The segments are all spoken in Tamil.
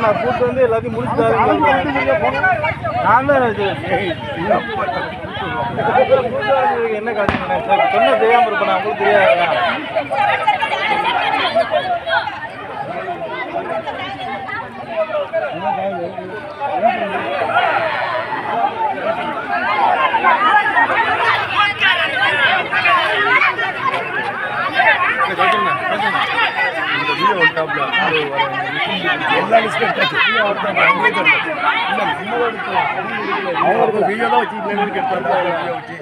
நான் கூட்டு வந்து எல்லாத்தையும் முடிச்சுட்டாரு நான் தான் என்ன சார் சொன்ன தெரியாம இருப்பேன். நான் உங்களுக்கு தெரியாது? அவங்களுக்கு வீடியோ தான் வச்சு பிள்ளைங்களுக்கு எடுத்தாங்க வீடியோ வச்சு.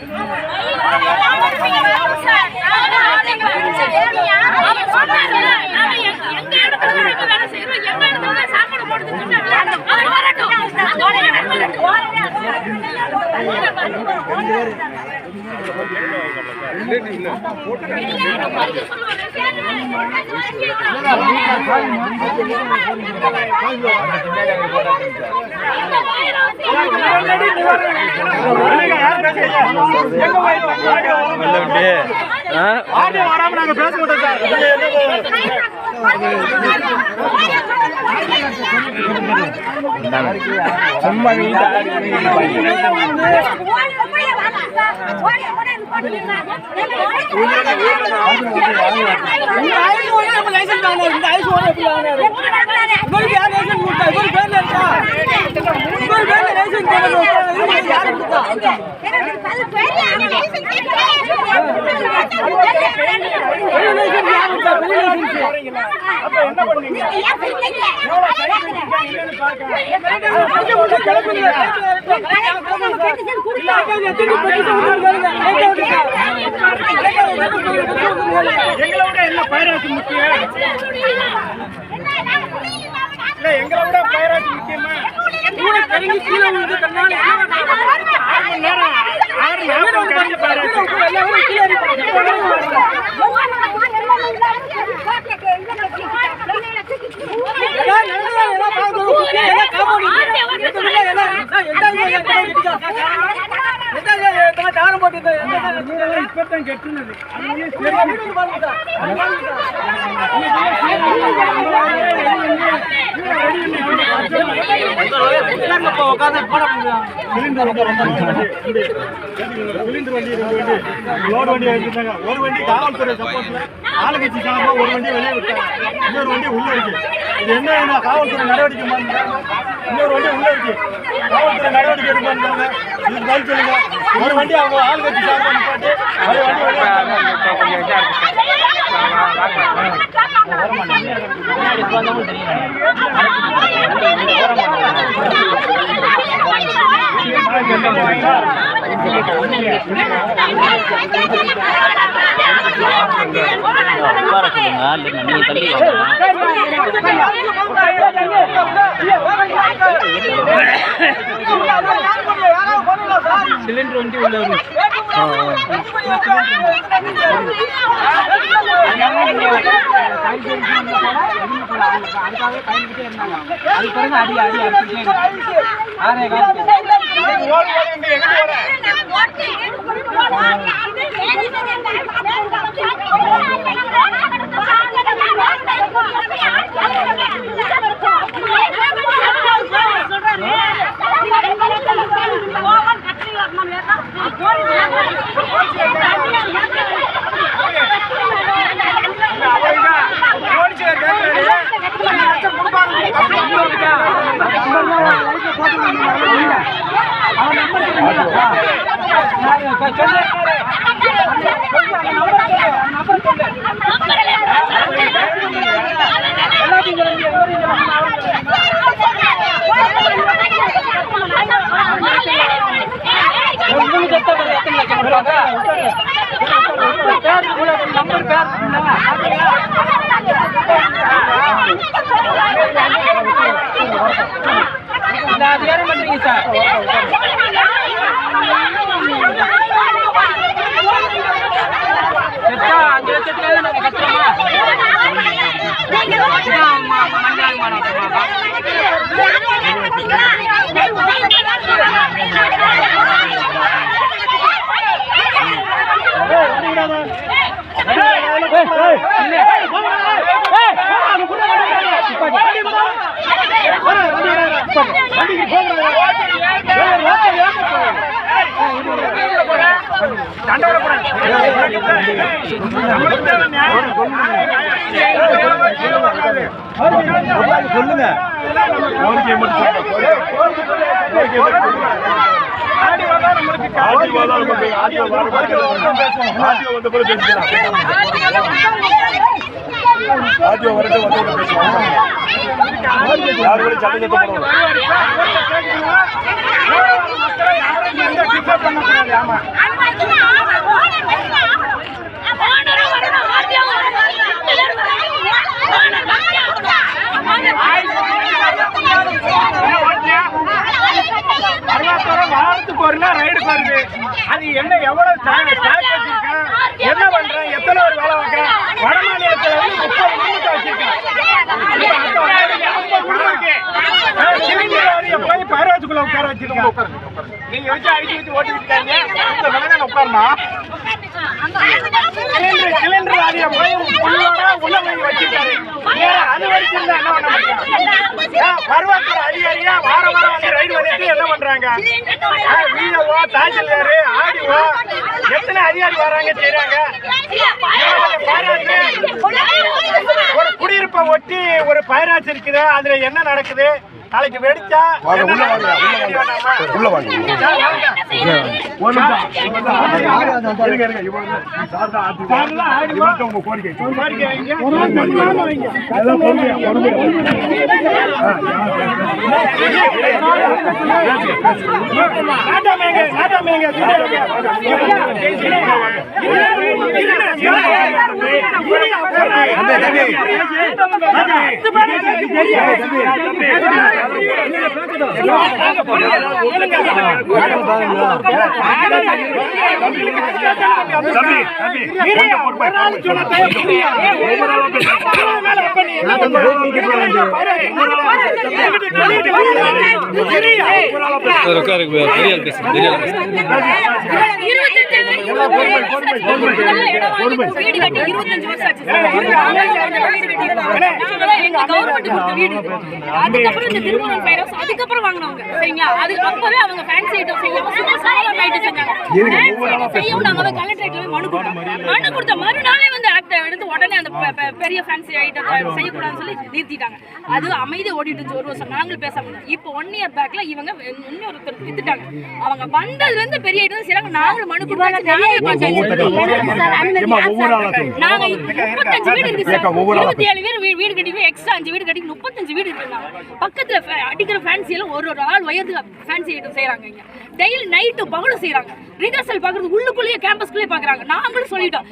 எல்லா லிஸ்ட் வராம நாங்க பேச மாட்டோம் சார் சும்மா என்ன பண்ணீங்க? எங்களை விட என்ன முக்கியம்? இல்ல எங்களை விட பயிராட்சி முக்கியமா? ஆறு மணி நேரம் ஆறு நாற்பது கழிஞ்ச பயிராட்சி. சிலிண்டர் வண்டி ரெண்டு வண்டி. லோடு வண்டி எடுத்துட்டாங்க ஒரு வண்டி காவல்துறை சப்போர்ட்ல ஆளுங்கட்சி சார்பாக ஒரு வண்டி வெளியே விட்டாங்க. இன்னொரு வண்டி உள்ள இருக்கு. இது என்ன காவல்துறை நடவடிக்கை இன்னொரு வண்டி உள்ள இருக்கு. காவல்துறை நடவடிக்கை எடுக்க மாட்டாங்க இதுக்கு பதில் சொல்லுங்க. ஒரு வண்டி அவங்க ஆளுங்கட்சி சார்பாக நிப்பாட்டி ஒரு வண்டி வெளியே சிலிண்டர் வண்டி உள்ள போலீஸ் சொல்லுங்க கோரிக்கையை மட்டும் சொல்லுங்க. கோரிக்கையை மட்டும் சொல்லுங்க. ஆடியோ தான் நமக்கு ஆடியோ தான் நமக்கு ஆடியோ வர வரைக்கும் ஆடியோ வந்த பிறகு பேசிக்கலாம் வரட்டு வந்து பேசுவாங்க யார் கூட சட்டம் போடுவோம் வாரத்துக்கு ஒரு நாள் ரைடு வருது அது என்ன எவ்வளவு ஸ்டாக் வச்சிருக்கேன் என்ன பண்றேன் எத்தனை ஒரு வேலை வைக்கிறேன் வட மாநிலத்துல வந்து முப்பது குடும்பத்தை வச்சிருக்கேன் இப்ப அந்த வகையில ஐம்பது குடும்பம் இருக்கு. நான் சிலிண்டர் வாரிய போய் பயிராஜுக்குள்ள உட்கார வச்சிருக்கேன் நீங்க வச்சு அடிச்சு வச்சு இந்த சிலிண்டர் சிலிண்டர் போய் உள்ளோட உள்ள போய் வச்சிருக்காரு அது வரைக்கும் என்ன பண்ண பருவத்தில் அதிகாரியா வார வாரம் வந்து ரைடு பண்ணிட்டு என்ன பண்றாங்க? விஓ தாசில்தார் ஆடிஓ எத்தனை அதிகாரி வராங்க செய்றாங்க? ஒரு குடியிருப்பை ஒட்டி ஒரு பயிராட்சி இருக்குது. அதுல என்ன நடக்குது? நாளைக்கு வெடிச்சா உள்ள வாங்க, உங்க கோரிக்கை வைங்க. பொறுமையா அதுக்கப்புறம் இந்த திருமணம் அதுக்கப்புறம் வாங்கினவங்க சரிங்களா அது அப்பவே அவங்க ஃபேன்சி ஐட்டம் செய்யாம சும்மா சாதாரண ஐட்டம் செஞ்சாங்க. ஃபேன்சி ஐட்டம் செய்யவும் நாங்க போய் கலெக்டரேட்ல போய் மனு கொடுத்தோம் மனு கொடுத்த மறுநாளே வந்து ஆக்ட் எடுத்து உடனே அந்த பெரிய ஃபேன்சி ஐட்டத்தை செய்யக்கூடாதுன்னு சொல்லி நிறுத்திட்டாங்க. அது அமைதி ஓடிட்டு இருந்துச்சு ஒரு வருஷம். நாங்களும் பேச முடியும் இப்போ ஒன் இயர் பேக்ல இவங்க இன்னொருத்தர் வித்துட்டாங்க. அவங்க வந்ததுல இருந்து பெரிய ஐட்டம் செய்யறாங்க. நாங்களும் மனு சொல்லுங்க. நாங்க முப்பத்தஞ்சு வீடு இருக்கு சார். இருபத்தி ஏழு பேர் வீடு கட்டி எக்ஸ்ட்ரா அஞ்சு வீடு கட்டி முப்பத்தஞ்சு வீடு இருக்கு பக்கத்துல ஃபே- அடிக்கிற ஃபேன்சி எல்லாம் ஒரு ஒரு ஆள் வயதுக்கு ஃபேன்சி ஐட்டம் செய்யறாங்க இங்க. டெய்லி நைட்டு பகலும் செய்யறாங்க ரிஹர்சல் பாக்குறது உள்ளுக்குள்ளேயே கேம்பஸ்குள்ளேயே பாக்குறாங்க. நாங்களும் சொல்லிட்டோம்.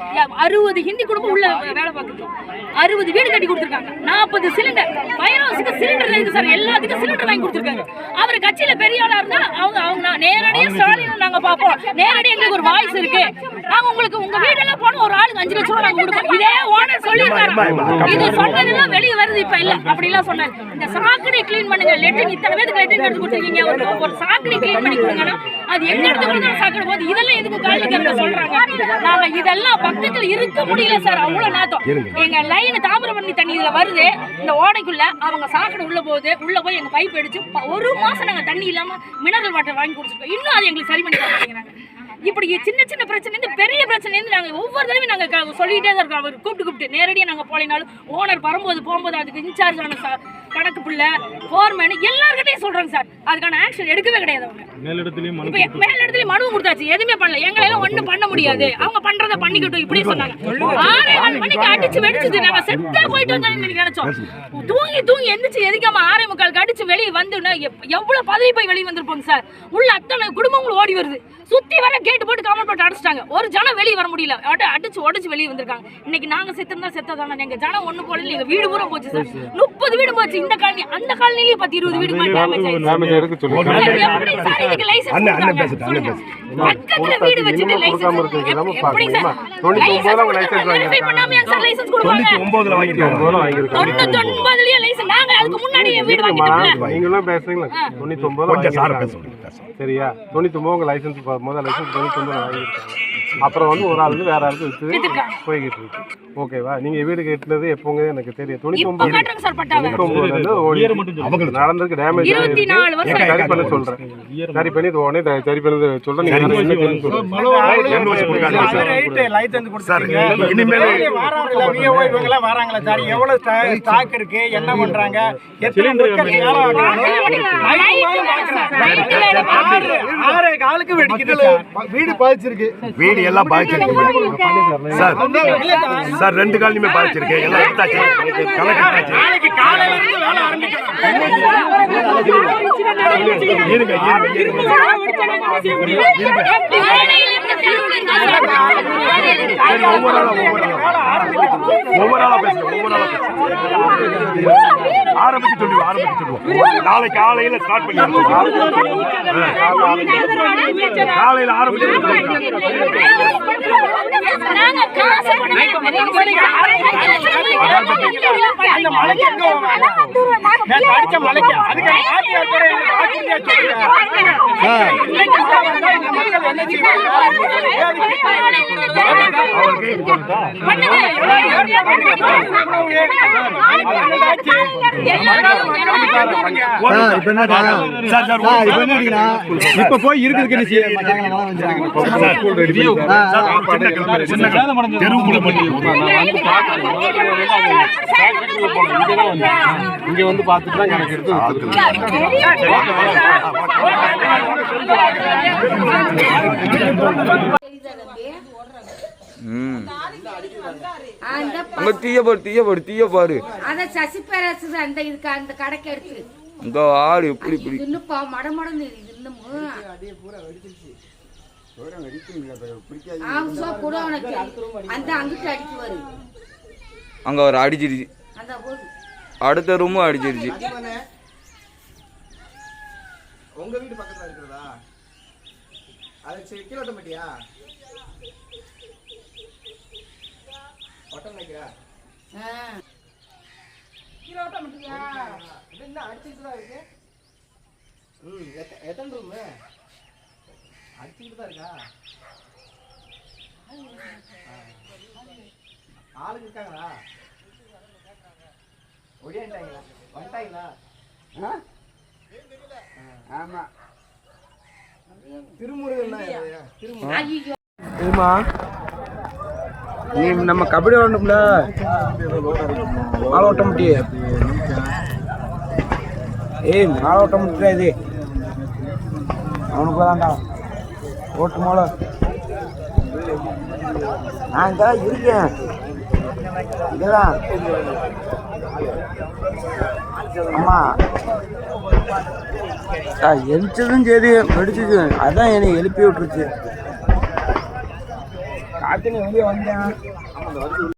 அறுபது ஹிந்தி குடும்பம் உள்ள வேலை பார்க்குது அறுபது வீடு கட்டி கொடுத்துருக்காங்க. நாற்பது சிலிண்டர் ஃபயர் ஹவுஸுக்கு சிலிண்டர் இருக்கு சார். எல்லாத்துக்கும் சிலிண்டர் வாங்கி கொடுத்துருக்காங்க. அவர் கட்சியில பெரிய ஆளா இருந்தா அவங்க அவங்க நான் நேரடியா ஸ்டாலின் நாங்க பார்ப்போம். நேரடியா எங்களுக்கு ஒரு வாய்ஸ் இருக்கு. நாங்க உங்களுக்கு உங்க வீடெல்லாம் போன ஒரு ஆளுக்கு அஞ்சு லட்சம் ரூபாய் நாங்க கொடுப்போம். இதே ஓனர் சொல்லியிருக்காரு. இது சொன்னதெல்லாம் வெளிய வருது இப்ப இல்ல. அப்படி எல்லாம் சொன்னாரு. இந்த சாக்கடை க்ளீன் பண்ணுங்க. லெட்டின் இத்தனை பேருக்கு லெட்டின் எடுத்து கொடுத்துருக்கீங்க. ஒரு ஒரு சாக்கடை க்ளீன் பண்ணி கொடுங்கன்னா அது எங்க எடுத்து கொடுத்தாலும் சாக்கடை போகுது. இதெல்லாம் எதுக்கு காலிக்கிறத சொல்றாங்க? நாங்க இதெல்லாம் பக்கத்துல இருக்க முடியல சார். அவ்வளவு நாத்தம். எங்க லைன் தாமிரபரணி தண்ணி இதுல வருது. இந்த ஓடைக்குள்ள அவங்க சாக்கடை உள்ள போகுது. உள்ள போய் எங்க பைப் அடிச்சு ஒரு மாசம் நாங்க தண்ணி இல்லாம மினரல் வாட்டர் வாங்கி குடிச்சிருக்கோம். இன்னும் அது எங்களுக்கு சரி பண்ணி தர மாட்டேங்கிறாங்க இப்படி சின்ன சின்ன பிரச்சனை இருந்து பெரிய பிரச்சனை இருந்து நாங்க ஒவ்வொரு தடவையும் நாங்க க- சொல்லிட்டே தான் இருக்கோம். அவர் கூப்பிட்டு கூப்பிட்டு. நேரடியாக நாங்க போலினாலும் ஓனர் வரும்போது போகும்போது அதுக்கு இன்சார்ஜ் ஆன ச- கணக்கு பிள்ளை ஃபோர்மேன் எல்லார்கிட்டையும் சொல்றாங்க சார். அதுக்கான ஆக்ஷன் எடுக்கவே கிடையாது அவங்க. மேலிடத்திலையும் மனு இப்ப மேல் இடத்துல மனு கொடுத்தாச்சு. எதுவுமே பண்ணல. எங்களால ஒண்ணும் பண்ண முடியாது. அவங்க பண்றத பண்ணிக்கட்டும் இப்படி சொன்னாங்க. ஆறே கால் மணிக்கு அடிச்சு வெடிச்சுது நாங்க செத்தே போயிட்டு வந்தோம்னு நினைச்சோம் தூங்கி தூங்கி எந்திரிச்சு எதிக்காம ஆறே முக்காலுக்கு அடிச்சு வெளியே வந்துன்னா எவ்வளவு பதவி போய் வெளியே வந்திருப்போங்க சார். உள்ள அத்தனை குடும்பங்களும் ஓடி வருது. சுத்தி வர கேட்டு போட்டு காமல் போட்டு அடிச்சிட்டாங்க. ஒரு ஜனம் வெளியே வர முடியல. அடி- அடிச்சு உடைச்சு வெளியே வந்திருக்காங்க. இன்னைக்கு நாங்க செத்திருந்தா செத்ததானே? எங்க ஜனம் ஒண்ணு போல எங்க வீடு பூரா போச்சு சார். முப்பது வீடு போச்சு. இந்த காலனி அந்த காலனிலேயே பத்து இருபது வீடு. பக்கத்துல வீடு வச்சுட்டு. நாங்க அதுக்கு வீடு. நீங்களும் பேசுறீங்களா? தொண்ணூத்தி ஒன்பது சரியா? தொண்ணூத்தி ஒன்பது உங்க லைசன்ஸ் முதல் லைசன்ஸ் தொண்ணூத்தி ஒன்பது வாங்கியிருக்காங்க அப்புறம் வந்து ஒரு ஆள் வந்து வேற ஆளுக்கு வித்து வித்துட்டாங்க. போய்கிட்டு இருக்கு. ஓகேவா நீங்க வீடு கட்டினது எப்போங்க எனக்கு தெரியும். தொண்ணூத்தி இப்ப ஒன்பது காட்டுறேங்க சார் பட்டாவை. தொண்ணூத்தி ஒன்பதுல இருந்து ஓடி இயர் மட்டும் சொல்லுங்க. நடந்ததுக்கு டேமேஜ் சரி பண்ண சொல்றேன். சரி பண்ணி இது உடனே சரி பண்ணது சொல்றேன். இனிமேல் வராங்களா விஓ இவங்க எல்லாம் வராங்களா சார். எவ்வளவு ஸ்டாக் இருக்கு என்ன பண்றாங்க? எத்தனை காலுக்கு வெடிக்குது. வீடு பாதிச்சிருக்கு. வீடு எல்லாம் பாதிச்சிருக்கு சார் சார் ரெண்டு காலையுமே பாதிச்சிருக்கு எல்லாம் எடுத்தாச்சு கணக்கு எடுத்தாச்சு இருங்க இருங்க இருங்க ஒவ்வொரு ஆளா ஒவ்வொரு ஆளா ஒவ்வொரு ஆளா பேசுங்க ஒவ்வொரு ஆளா பேசுங்க ஆரம்பிச்சு சொல்லுவோம் ஆரம்பிச்சு சொல்லுவோம் நாளை காலையில ஸ்டார்ட் பண்ணி காலையில ஆரம்பிச்சு இந்த இப்ப என்ன போய் தெருவுக்குள்ள இங்க வந்து பார்த்துட்டு தான் எனக்கு எடுத்து வித்துருக்கோம். அந்த ப- அங்க தீய பாரு தீய பாரு தீய பாரு. அத சசி பேரரசு அந்த இதுக்கு அந்த கடைக்கு எடுத்து. அங்க ஆடு எப்படி இப்படி இன்னும் பா- மடமடன்னு இருக்குது இன்னமும் ஆமா கூட உனக்கு. அந்த அங்கிட்டு அடிச்சு வரும் அங்க ஒரு அடிச்சிருச்சு. அடுத்த ரூமும் அடிச்சிருச்சு. உங்க வீடு பக்கத்துல இருக்கிறதா? அது சரி கீழே மாட்டியா? ஒட்டம் வைக்கிறா ஆ. கீழே ஓட்ட மாட்டியா? என்ன அடிச்சுட்டு தான் இருக்கு? ம் எத்த- எத்தனை ரூமு அடிச்சுக்கிட்டு தான் இருக்கா? ஆ. ஆளுங்க இருக்காங்களா? ஒடியாண்டாங்களா வந்துட்டாங்களா? ஆமா. திருமுருகன் ஏமா நீ நம்ம கபடி விளாண்டும்ல மாலை ஓட்ட முடியே ஏய் மாலை ஓட்ட முடியாது அவனுக்கு தான்டா ஓட்டு மாலை. நான் இங்கதான் இருக்கேன். இங்கதான். அம்மா. எரிச்சதும் சரி வெடிச்சது அதான் என்னை எழுப்பி விட்டுருச்சு. டக்குன்னு வெளியே வந்தேன்.